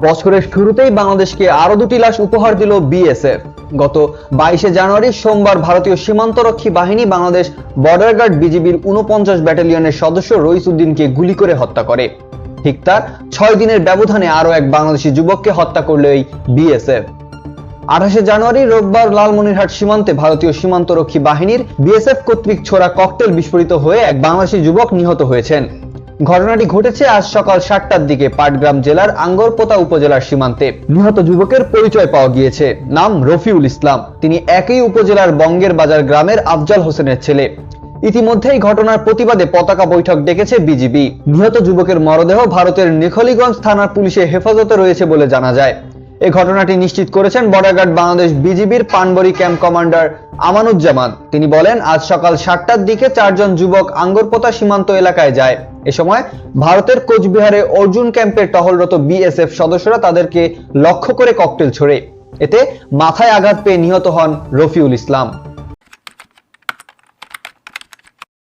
বছরের শুরুতেই বাংলাদেশকে আরও দুটি লাশ উপহার দিল বিএসএফ। গত বাইশে জানুয়ারি সোমবার ভারতীয় সীমান্তরক্ষী বাহিনী বাংলাদেশ বর্ডার গার্ড বিজিবির উনপঞ্চাশ ব্যাটালিয়নের সদস্য রইস উদ্দিনকে গুলি করে হত্যা করে। ঠিক তার ছয় দিনের ব্যবধানে আরও এক বাংলাদেশি যুবককে হত্যা করল এই বিএসএফ। আঠাশে জানুয়ারি রোববার লালমনিরহাট সীমান্তে ভারতীয় সীমান্তরক্ষী বাহিনীর বিএসএফ কর্তৃক ছোড়া ককটেল বিস্ফোরিত হয়ে এক বাংলাদেশি যুবক নিহত হয়েছেন। ঘটনাটি ঘটেছে আজ সকাল সাতটার দিকে পাটগ্রাম জেলার আঙ্গরপোতা উপজেলার সীমান্তে। নিহত যুবকের পরিচয় পাওয়া গিয়েছে। নাম রফিউল ইসলাম। তিনি একই উপজেলার বঙ্গের বাজার গ্রামের আফজাল হোসেনের ছেলে। ইতিমধ্যেই ঘটনার প্রতিবাদে পতাকা বৈঠক ডেকেছে বিজিবি। নিহত যুবকের মরদেহ ভারতের নেখলিগঞ্জ থানার পুলিশের হেফাজতে রয়েছে বলে জানা যায়। এই ঘটনাটি নিশ্চিত করেছেন বর্ডার বাংলাদেশ বিজিবির পানবরি ক্যাম্প কমান্ডার আমানুজ্জামান। তিনি বলেন, আজ সকাল সাতটার দিকে চারজন যুবক আঙ্গরপোতা সীমান্ত এলাকায় যায়। এ সময় ভারতের কোচবিহারে অর্জুন ক্যাম্পের টহলরত বিএসএফ সদস্যরা তাদেরকে লক্ষ্য করে ককটেল ছোড়ে। এতে মাথায় আঘাত পেয়ে নিহত হন রফিউল ইসলাম।